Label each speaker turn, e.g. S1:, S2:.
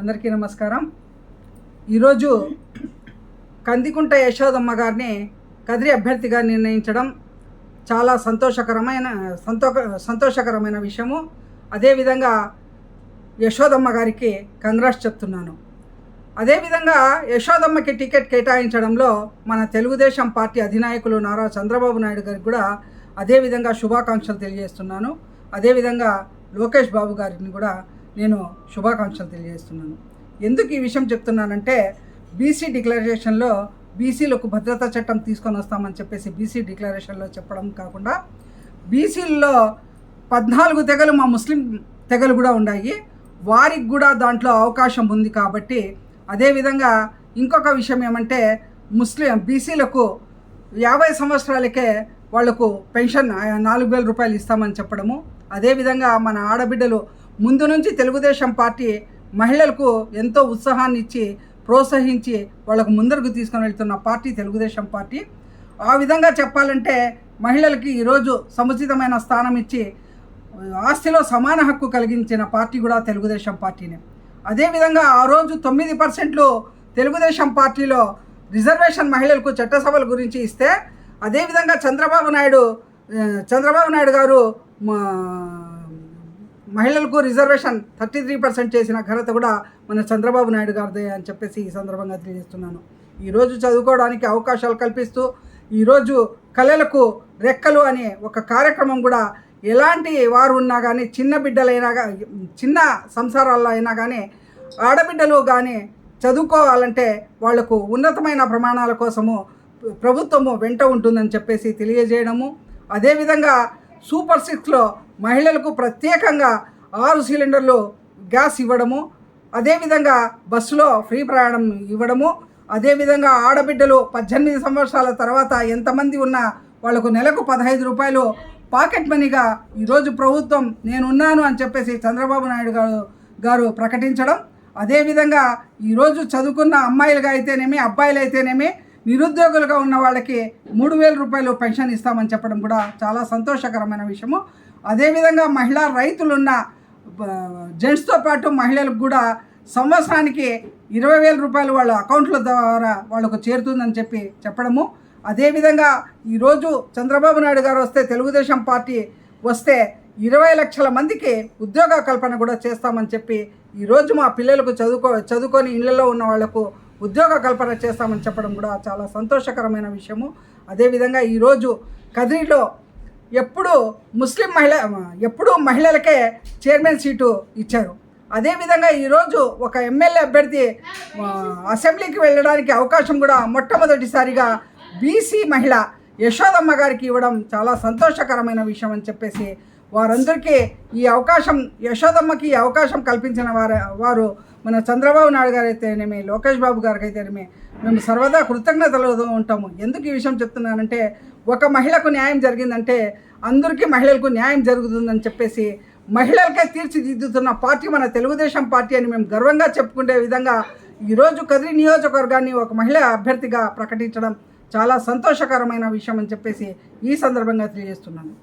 S1: అందరికీ నమస్కారం. ఈరోజు కందికుంట యశోదమ్మ గారిని కదిరి అభ్యర్థిగా నిర్ణయించడం చాలా సంతోషకరమైన సంతో సంతోషకరమైన విషయము. అదేవిధంగా యశోదమ్మ గారికి కంగ్రాస్ చెప్తున్నాను. అదేవిధంగా యశోదమ్మకి టికెట్ కేటాయించడంలో మన తెలుగుదేశం పార్టీ అధినాయకులు నారా చంద్రబాబు నాయుడు గారికి కూడా అదేవిధంగా శుభాకాంక్షలు తెలియజేస్తున్నాను. అదేవిధంగా లోకేష్ బాబు గారిని కూడా నేను శుభాకాంక్షలు తెలియజేస్తున్నాను. ఎందుకు ఈ విషయం చెప్తున్నానంటే బీసీ డిక్లరేషన్లో బీసీలకు భద్రతా చట్టం తీసుకొని వస్తామని చెప్పేసి బీసీ డిక్లరేషన్లో చెప్పడం కాకుండా బీసీల్లో పద్నాలుగు తెగలు మా ముస్లిం తెగలు కూడా ఉన్నాయి. వారికి కూడా దాంట్లో అవకాశం ఉంది కాబట్టి అదేవిధంగా ఇంకొక విషయం ఏమంటే ముస్లిం బీసీలకు యాభై సంవత్సరాలకే వాళ్ళకు పెన్షన్ నాలుగు వేల రూపాయలు ఇస్తామని చెప్పడము. అదేవిధంగా మన ఆడబిడ్డలు ముందు నుంచి తెలుగుదేశం పార్టీ మహిళలకు ఎంతో ఉత్సాహాన్ని ఇచ్చి ప్రోత్సహించి వాళ్ళకు ముందరకు తీసుకొని వెళ్తున్న పార్టీ తెలుగుదేశం పార్టీ. ఆ విధంగా చెప్పాలంటే మహిళలకి ఈరోజు సముచితమైన స్థానం ఇచ్చి ఆస్తిలో సమాన హక్కు కలిగించిన పార్టీ కూడా తెలుగుదేశం పార్టీనే. అదేవిధంగా ఆ రోజు తొమ్మిది పర్సెంట్లు తెలుగుదేశం పార్టీలో రిజర్వేషన్ మహిళలకు చట్టసభల గురించి ఇస్తే అదేవిధంగా చంద్రబాబు నాయుడు చంద్రబాబు నాయుడు గారు మా మహిళలకు రిజర్వేషన్ థర్టీ త్రీ పర్సెంట్ చేసిన ఘనత కూడా మన చంద్రబాబు నాయుడు గారిదే అని చెప్పేసి ఈ సందర్భంగా తెలియజేస్తున్నాను. ఈరోజు చదువుకోవడానికి అవకాశాలు కల్పిస్తూ ఈరోజు కళలకు రెక్కలు అనే ఒక కార్యక్రమం కూడా ఎలాంటి వారు ఉన్నా కానీ చిన్న బిడ్డలైనా చిన్న సంసారాల్లో అయినా కానీ ఆడబిడ్డలు కానీ చదువుకోవాలంటే వాళ్ళకు ఉన్నతమైన ప్రమాణాల కోసము ప్రభుత్వము వెంట ఉంటుందని చెప్పేసి తెలియజేయడము. అదేవిధంగా సూపర్ సిక్స్లో మహిళలకు ప్రత్యేకంగా ఆరు సిలిండర్లు గ్యాస్ ఇవ్వడము అదేవిధంగా బస్సులో ఫ్రీ ప్రయాణం ఇవ్వడము అదేవిధంగా ఆడబిడ్డలు పద్దెనిమిది సంవత్సరాల తర్వాత ఎంతమంది ఉన్నా వాళ్ళకు నెలకు పదహైదు రూపాయలు పాకెట్ మనీగా ఈరోజు ప్రభుత్వం నేనున్నాను అని చెప్పేసి చంద్రబాబు నాయుడు గారు గారు ప్రకటించడం. అదేవిధంగా ఈరోజు చదువుకున్న అమ్మాయిలుగా అయితేనేమి అబ్బాయిలు అయితేనేమి నిరుద్యోగులుగా ఉన్న వాళ్ళకి మూడు వేల రూపాయలు పెన్షన్ ఇస్తామని చెప్పడం కూడా చాలా సంతోషకరమైన విషయము. అదేవిధంగా మహిళా రైతులున్న జెంట్స్తో పాటు మహిళలకు కూడా సంవత్సరానికి ఇరవై వేల రూపాయలు వాళ్ళ అకౌంట్ల ద్వారా వాళ్ళకు చేరుతుందని చెప్పి చెప్పడము. అదేవిధంగా ఈరోజు చంద్రబాబు నాయుడు గారు వస్తే తెలుగుదేశం పార్టీ వస్తే ఇరవై లక్షల మందికి ఉద్యోగ కల్పన కూడా చేస్తామని చెప్పి ఈరోజు మా పిల్లలకు చదువుకో చదువుకొని ఇళ్ళలో ఉన్న వాళ్ళకు ఉద్యోగ కల్పన చేస్తామని చెప్పడం కూడా చాలా సంతోషకరమైన విషయము. అదేవిధంగా ఈరోజు కదిరిలో ఎప్పుడు ముస్లిం మహిళ ఎప్పుడూ మహిళలకే చైర్మన్ సీటు ఇచ్చారు. అదేవిధంగా ఈరోజు ఒక ఎమ్మెల్యే అభ్యర్థి అసెంబ్లీకి వెళ్ళడానికి అవకాశం కూడా మొట్టమొదటిసారిగా బీసీ మహిళ యశోదమ్మ గారికి ఇవ్వడం చాలా సంతోషకరమైన విషయం అని చెప్పేసి వారందరికీ ఈ అవకాశం యశోదమ్మకి ఈ అవకాశం కల్పించిన వారు వారు మన చంద్రబాబు నాయుడు గారైతేనేమి లోకేష్ బాబు గారికి అయితేనేమి మేము సర్వదా కృతజ్ఞతలు ఉంటాము. ఎందుకు ఈ విషయం చెప్తున్నానంటే ఒక మహిళకు న్యాయం జరిగిందంటే అందరికీ మహిళలకు న్యాయం జరుగుతుందని చెప్పేసి మహిళలకే తీర్చిదిద్దుతున్న పార్టీ మన తెలుగుదేశం పార్టీ అని మేము గర్వంగా చెప్పుకునే విధంగా ఈరోజు కదిరి నియోజకవర్గాన్ని ఒక మహిళ అభ్యర్థిగా ప్రకటించడం చాలా సంతోషకరమైన విషయం అని చెప్పేసి ఈ సందర్భంగా తెలియజేస్తున్నాను.